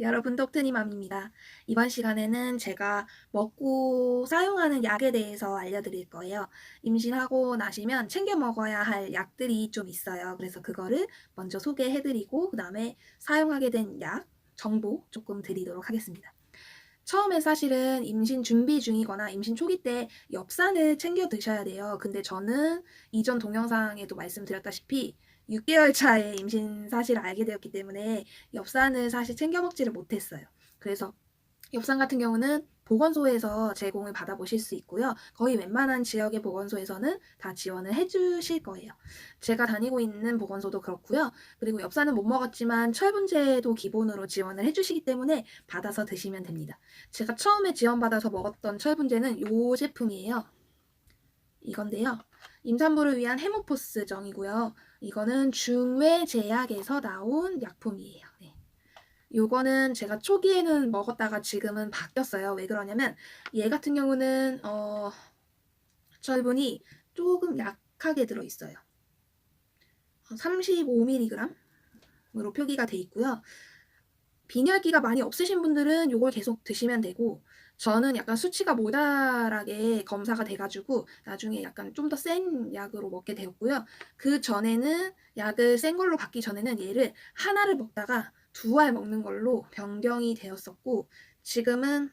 여러분 독트니맘입니다. 이번 시간에는 제가 먹고 사용하는 약에 대해서 알려드릴 거예요. 임신하고 나시면 챙겨 먹어야 할 약들이 좀 있어요. 그래서 그거를 먼저 소개해드리고 그 다음에 사용하게 된 약 정보 조금 드리도록 하겠습니다. 처음에 사실은 임신 준비 중이거나 임신 초기 때 엽산을 챙겨 드셔야 돼요. 근데 저는 이전 동영상에도 말씀드렸다시피 6개월 차에 임신 사실을 알게 되었기 때문에 엽산을 사실 챙겨 먹지를 못했어요. 그래서 엽산 같은 경우는 보건소에서 제공을 받아보실 수 있고요. 거의 웬만한 지역의 보건소에서는 다 지원을 해주실 거예요. 제가 다니고 있는 보건소도 그렇고요. 그리고 엽산은 못 먹었지만 철분제도 기본으로 지원을 해주시기 때문에 받아서 드시면 됩니다. 제가 처음에 지원받아서 먹었던 철분제는 이 제품이에요. 이건데요. 임산부를 위한 헤모포스 정이고요. 이거는 중외 제약에서 나온 약품이에요. 네. 요거는 제가 초기에는 먹었다가 지금은 바뀌었어요. 왜 그러냐면 얘 같은 경우는 어 철분이 조금 약하게 들어 있어요. 35mg으로 표기가 돼 있고요. 빈혈기가 많이 없으신 분들은 요걸 계속 드시면 되고 저는 약간 수치가 모자라게 검사가 돼가지고 나중에 약간 좀 더 센 약으로 먹게 되었고요. 그 전에는 약을 센 걸로 받기 전에는 얘를 하나를 먹다가 두 알 먹는 걸로 변경이 되었었고 지금은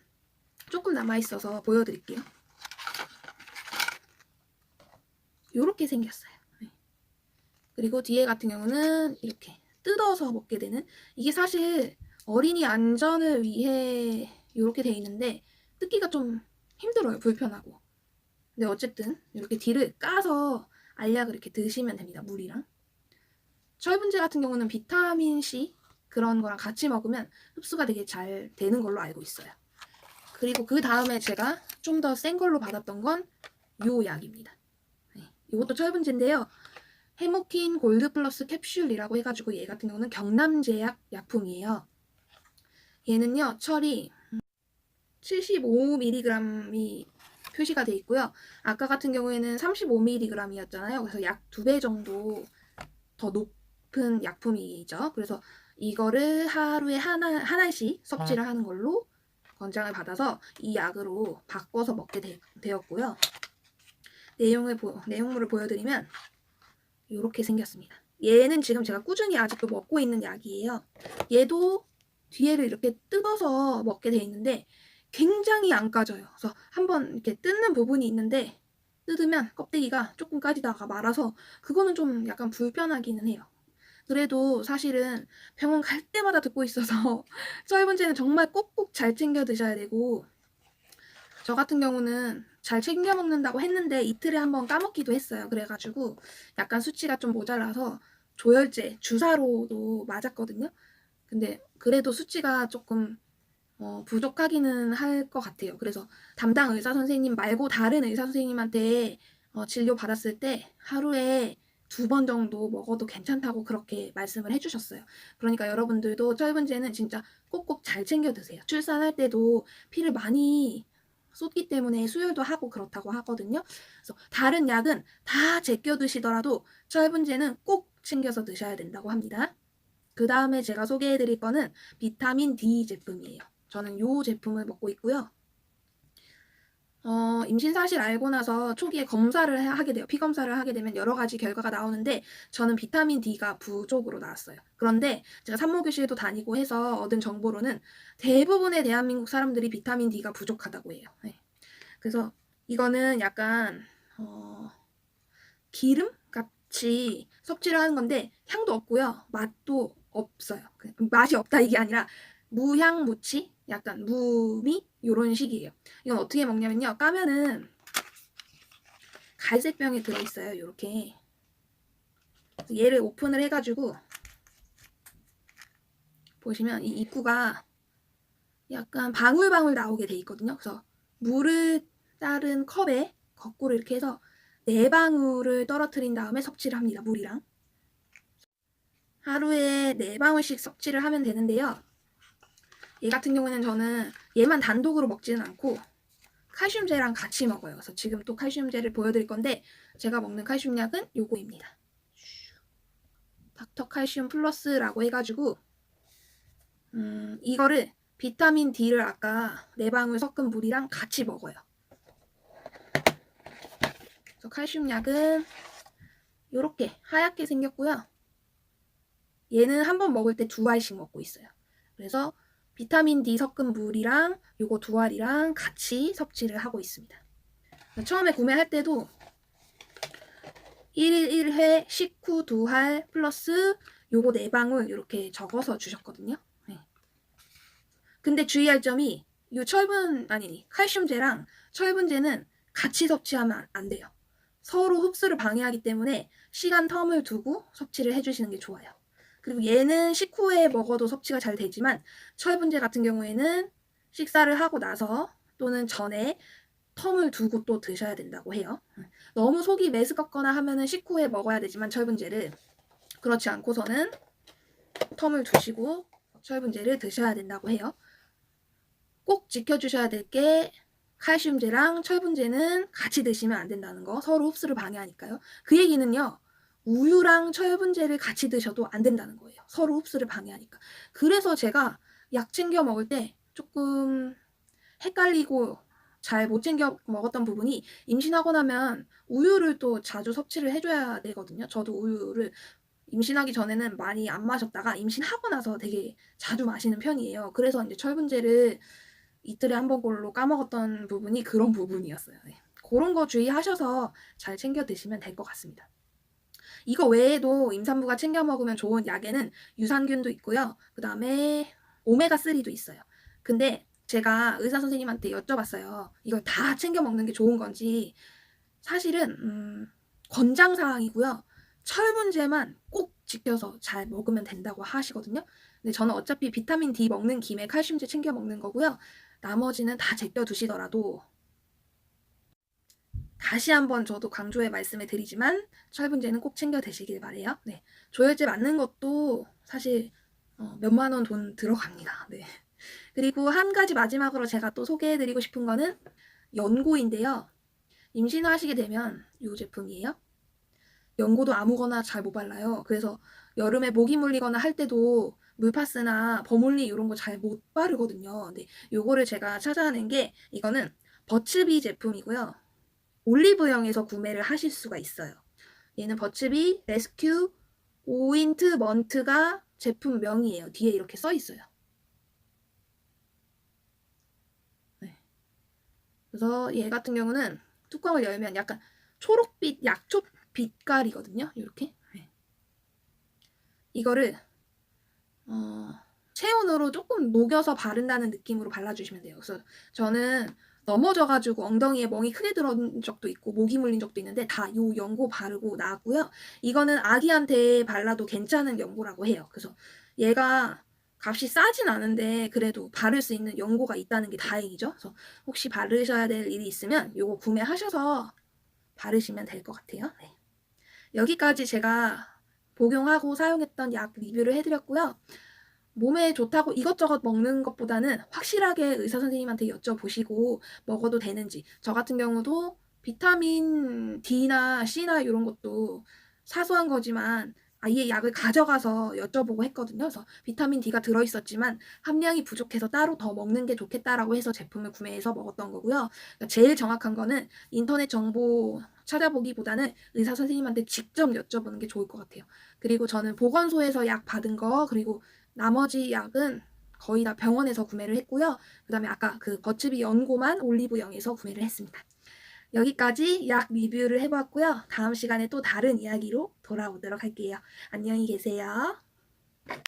조금 남아있어서 보여드릴게요. 요렇게 생겼어요. 네. 그리고 뒤에 같은 경우는 이렇게 뜯어서 먹게 되는 이게 사실 어린이 안전을 위해 이렇게 돼 있는데 뜯기가 좀 힘들어요. 불편하고. 근데 어쨌든 이렇게 뒤를 까서 알약을 이렇게 드시면 됩니다. 물이랑. 철분제 같은 경우는 비타민 C 그런 거랑 같이 먹으면 흡수가 되게 잘 되는 걸로 알고 있어요. 그리고 그 다음에 제가 좀 더 센 걸로 받았던 건 요 약입니다. 네, 이것도 철분제인데요. 헤모킨 골드 플러스 캡슐이라고 해가지고 얘 같은 경우는 경남제약 약품이에요. 얘는요, 철이 75mg이 표시가 돼 있고요. 아까 같은 경우에는 35mg이었잖아요. 그래서 약 두 배 정도 더 높은 약품이죠. 그래서 이거를 하루에 하나, 하나씩 섭취를 하는 걸로 권장을 받아서 이 약으로 바꿔서 먹게 되, 되었고요. 내용을 보, 내용물을 보여드리면 이렇게 생겼습니다. 얘는 지금 제가 꾸준히 아직도 먹고 있는 약이에요. 얘도 뒤에를 이렇게 뜯어서 먹게 돼 있는데 굉장히 안 까져요. 그래서 한번 이렇게 뜯는 부분이 있는데 뜯으면 껍데기가 조금 까지다가 말아서 그거는 좀 약간 불편하기는 해요. 그래도 사실은 병원 갈 때마다 듣고 있어서 철분제는 정말 꼭꼭 잘 챙겨 드셔야 되고 저 같은 경우는 잘 챙겨 먹는다고 했는데 이틀에 한 번 까먹기도 했어요. 그래가지고 약간 수치가 좀 모자라서 조혈제 주사로도 맞았거든요. 근데 그래도 수치가 조금 어, 부족하기는 할 것 같아요. 그래서 담당 의사 선생님 말고 다른 의사 선생님한테 어, 진료 받았을 때 하루에 두 번 정도 먹어도 괜찮다고 그렇게 말씀을 해주셨어요. 그러니까 여러분들도 철분제는 진짜 꼭꼭 잘 챙겨 드세요. 출산할 때도 피를 많이 쏟기 때문에 수혈도 하고 그렇다고 하거든요. 그래서 다른 약은 다 제껴 드시더라도 철분제는 꼭 챙겨서 드셔야 된다고 합니다. 그 다음에 제가 소개해 드릴 거는 비타민 D 제품이에요. 저는 이 제품을 먹고 있고요. 어, 임신 사실 알고 나서 초기에 검사를 하게 돼요. 피 검사를 하게 되면 여러 가지 결과가 나오는데 저는 비타민 D가 부족으로 나왔어요. 그런데 제가 산모교실도 다니고 해서 얻은 정보로는 대부분의 대한민국 사람들이 비타민 D가 부족하다고 해요. 네. 그래서 이거는 약간 어, 기름 같이 섭취를 하는 건데 향도 없고요. 맛도 없어요. 그 맛이 없다 이게 아니라 무향 무치 약간 무미 요런 식이에요. 이건 어떻게 먹냐면요. 까면은 갈색 병에 들어있어요. 요렇게 얘를 오픈을 해가지고 보시면 이 입구가 약간 방울방울 나오게 돼 있거든요. 그래서 물을 따른 컵에 거꾸로 이렇게 해서 네 방울을 떨어뜨린 다음에 섭취를 합니다. 물이랑 하루에 네 방울씩 섭취를 하면 되는데요. 얘 같은 경우는 저는 얘만 단독으로 먹지는 않고 칼슘제랑 같이 먹어요. 그래서 지금 또 칼슘제를 보여드릴 건데 제가 먹는 칼슘 약은 요거입니다. 닥터 칼슘 플러스라고 해가지고 음, 음, 이거를 비타민 D를 아까 네 방울 섞은 물이랑 같이 먹어요. 그래서 칼슘 약은 이렇게 하얗게 생겼고요. 얘는 한 번 먹을 때 두 알씩 먹고 있어요. 그래서 비타민 D 섞은 물이랑 요거 두 알이랑 같이 섭취를 하고 있습니다. 처음에 구매할 때도 1일 1회 식후 두 알 플러스 요거 네 방울 이렇게 적어서 주셨거든요. 네. 근데 주의할 점이 요 철분 아니 칼슘제랑 철분제는 같이 섭취하면 안 돼요. 서로 흡수를 방해하기 때문에 시간 텀을 두고 섭취를 해주시는 게 좋아요. 그리고 얘는 식후에 먹어도 섭취가 잘 되지만 철분제 같은 경우에는 식사를 하고 나서 또는 전에 텀을 두고 또 드셔야 된다고 해요. 너무 속이 메스껍거나 하면은 식후에 먹어야 되지만 철분제를 그렇지 않고서는 텀을 두시고 철분제를 드셔야 된다고 해요. 꼭 지켜주셔야 될 게 칼슘제랑 철분제는 같이 드시면 안 된다는 거 서로 흡수를 방해하니까요. 그 얘기는요. 우유랑 철분제를 같이 드셔도 안 된다는 거예요. 서로 흡수를 방해하니까. 그래서 제가 약 챙겨 먹을 때 조금 헷갈리고 잘 못 챙겨 먹었던 부분이 임신하고 나면 우유를 또 자주 섭취를 해줘야 되거든요. 저도 우유를 임신하기 전에는 많이 안 마셨다가 임신하고 나서 되게 자주 마시는 편이에요. 그래서 이제 철분제를 이틀에 한 번꼴로 까먹었던 부분이 그런 부분이었어요. 네. 그런 거 주의하셔서 잘 챙겨 드시면 될 것 같습니다. 이거 외에도 임산부가 챙겨 먹으면 좋은 약에는 유산균도 있고요. 그 다음에 오메가3도 있어요. 근데 제가 의사 선생님한테 여쭤봤어요. 이걸 다 챙겨 먹는 게 좋은 건지. 사실은, 음, 권장사항이고요. 철분제만 꼭 지켜서 잘 먹으면 된다고 하시거든요. 근데 저는 어차피 비타민 D 먹는 김에 칼슘제 챙겨 먹는 거고요. 나머지는 다 제껴 두시더라도 다시 한번 저도 강조해 말씀을 드리지만 철분제는 꼭 챙겨 드시길 바래요. 네. 조혈제 맞는 것도 사실 어, 몇만 원 돈 들어갑니다. 네. 그리고 한 가지 마지막으로 제가 또 소개해 드리고 싶은 거는 연고인데요. 임신하시게 되면 이 제품이에요. 연고도 아무거나 잘 못 발라요. 그래서 여름에 모기 물리거나 할 때도 물파스나 버물리 이런 거 잘 못 바르거든요. 근데 요거를 제가 찾아낸 게 이거는 버츠비 제품이고요. 올리브영에서 구매를 하실 수가 있어요. 얘는 버츠비 레스큐 오인트 먼트가 제품명이에요. 뒤에 이렇게 써 있어요. 네. 그래서 얘 같은 경우는 뚜껑을 열면 약간 초록빛 약초 빛깔이거든요. 이렇게. 네. 이거를 어, 체온으로 조금 녹여서 바른다는 느낌으로 발라주시면 돼요. 그래서 저는 넘어져가지고 엉덩이에 멍이 크게 들어온 적도 있고 모기 물린 적도 있는데 다 요 연고 바르고 나왔고요. 이거는 아기한테 발라도 괜찮은 연고라고 해요. 그래서 얘가 값이 싸진 않은데 그래도 바를 수 있는 연고가 있다는 게 다행이죠. 그래서 혹시 바르셔야 될 일이 있으면 요거 구매하셔서 바르시면 될 것 같아요. 네. 여기까지 제가 복용하고 사용했던 약 리뷰를 해드렸고요. 몸에 좋다고 이것저것 먹는 것보다는 확실하게 의사 선생님한테 여쭤보시고 먹어도 되는지. 저 같은 경우도 비타민 D나 C나 이런 것도 사소한 거지만 아예 약을 가져가서 여쭤보고 했거든요. 그래서 비타민 D가 들어있었지만 함량이 부족해서 따로 더 먹는 게 좋겠다라고 해서 제품을 구매해서 먹었던 거고요. 그러니까 제일 정확한 거는 인터넷 정보 찾아보기보다는 의사 선생님한테 직접 여쭤보는 게 좋을 것 같아요. 그리고 저는 보건소에서 약 받은 거 그리고 나머지 약은 거의 다 병원에서 구매를 했고요. 그 다음에 아까 그 버츠비 연고만 올리브영에서 구매를 했습니다. 여기까지 약 리뷰를 해봤고요. 다음 시간에 또 다른 이야기로 돌아오도록 할게요. 안녕히 계세요.